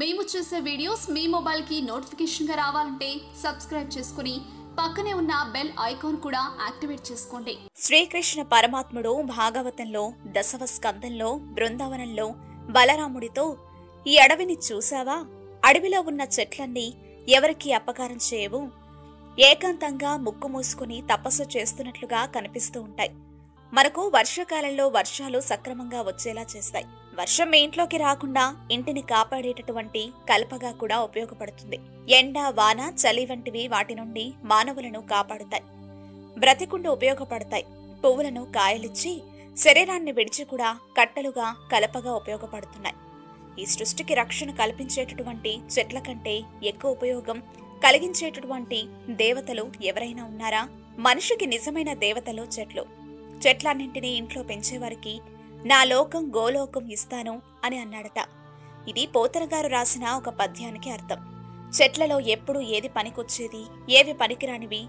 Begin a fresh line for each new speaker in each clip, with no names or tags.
మేము చేసే వీడియోస్ మీ మొబైల్కి నోటిఫికేషన్గా రావాలంటే సబ్స్క్రైబ్ చేసుకుని పక్కనే ఉన్న బెల్ ఐకాన్ కూడా యాక్టివేట్ చేసుకోండి.
శ్రీకృష్ణ పరమాత్ముడు భాగవతంలో దశవ స్కందంలో బృందావనంలో బలరాముడితో ఈ అడవిని చూశావా? అడవిలో ఉన్న చెట్లన్నీ ఎవరికి అపకారం చేయవు. ఏకాంతంగా ముక్కు మూసుకుని తపస్సు చేస్తున్నట్లుగా కనిపిస్తూ ఉంటాయి. మనకు వర్షాకాలంలో వర్షాలు సక్రమంగా వచ్చేలా చేస్తాయి. వర్షం మీ ఇంట్లోకి రాకుండా ఇంటిని కాపాడేటటువంటి కలపగా కూడా ఉపయోగపడుతుంది. ఎండ వాన చలి వంటివి వాటి నుండి మానవులను కాపాడుతాయి. బ్రతికుండు ఉపయోగపడతాయి. పువ్వులను కాయలిచ్చి శరీరాన్ని విడిచి కూడా కట్టలుగా కలపగా ఉపయోగపడుతున్నాయి. ఈ సృష్టికి రక్షణ కల్పించేటటువంటి చెట్ల కంటే ఎక్కువ ఉపయోగం కలిగించేటటువంటి దేవతలు ఎవరైనా ఉన్నారా? మనిషికి నిజమైన దేవతలు చెట్లు. చెట్లన్నింటినీ ఇంట్లో పెంచేవారికి నా లోకం గోలోకం ఇస్తాను అని అన్నాడట. ఇది పోతనగారు రాసిన ఒక పద్యానికి అర్థం. చెట్లలో ఎప్పుడు ఏది పనికొచ్చేది ఏవి పనికిరానివి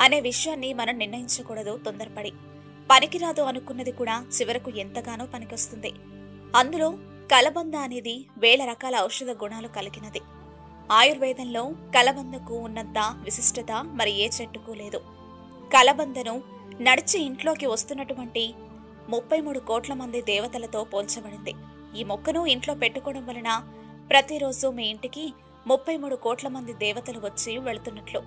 అనే విషయాన్ని మనం నిర్ణయించకూడదు తొందరపడి. పనికిరాదు అనుకున్నది కూడా చివరకు ఎంతగానో పనికొస్తుంది. అందులో కలబంద అనేది వేల రకాల ఔషధ గుణాలు కలిగినది. ఆయుర్వేదంలో కలబందకు ఉన్నంత విశిష్టత మరి ఏ చెట్టుకు లేదు. కలబందను నడిచి ఇంట్లోకి వస్తున్నటువంటి ముప్పై మూడు కోట్ల మంది దేవతలతో పోల్చబడింది. ఈ మొక్కను ఇంట్లో పెట్టుకోవడం వలన ప్రతిరోజు మీ ఇంటికి ముప్పై మూడు కోట్ల మంది దేవతలు వచ్చి వెళుతున్నట్లు.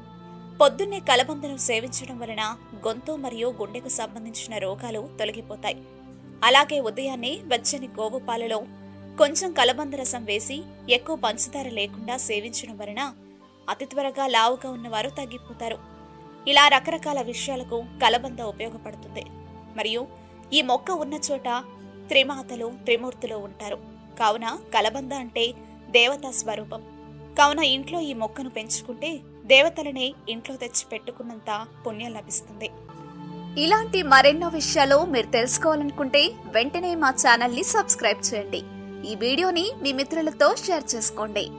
పొద్దున్నే కలబందను సేవించడం వలన గొంతు మరియు గుండెకు సంబంధించిన రోగాలు తొలగిపోతాయి. అలాగే ఉదయాన్నే వెచ్చని గోవు పాలలో కొంచెం కలబంద రసం వేసి ఎక్కువ పంచదార లేకుండా సేవించడం వలన అతి త్వరగా లావుగా ఉన్నవారు తగ్గిపోతారు. ఇలా రకరకాల విషయాలకు కలబంద ఉపయోగపడుతుంది. మరియు ఈ మొక్క ఉన్న చోట త్రిమాతలు త్రిమూర్తులు ఉంటారు. కావున కలబంద అంటే దేవతా స్వరూపం. కావున ఇంట్లో ఈ మొక్కను పెంచుకుంటే దేవతలనే ఇంట్లో తెచ్చి పెట్టుకున్నంత పుణ్యం లభిస్తుంది.
ఇలాంటి మరెన్నో విషయాలు మీరు తెలుసుకోవాలనుకుంటే వెంటనే మా ఛానల్ని సబ్స్క్రైబ్ చేయండి. ఈ వీడియోని మీ మిత్రులతో షేర్ చేసుకోండి.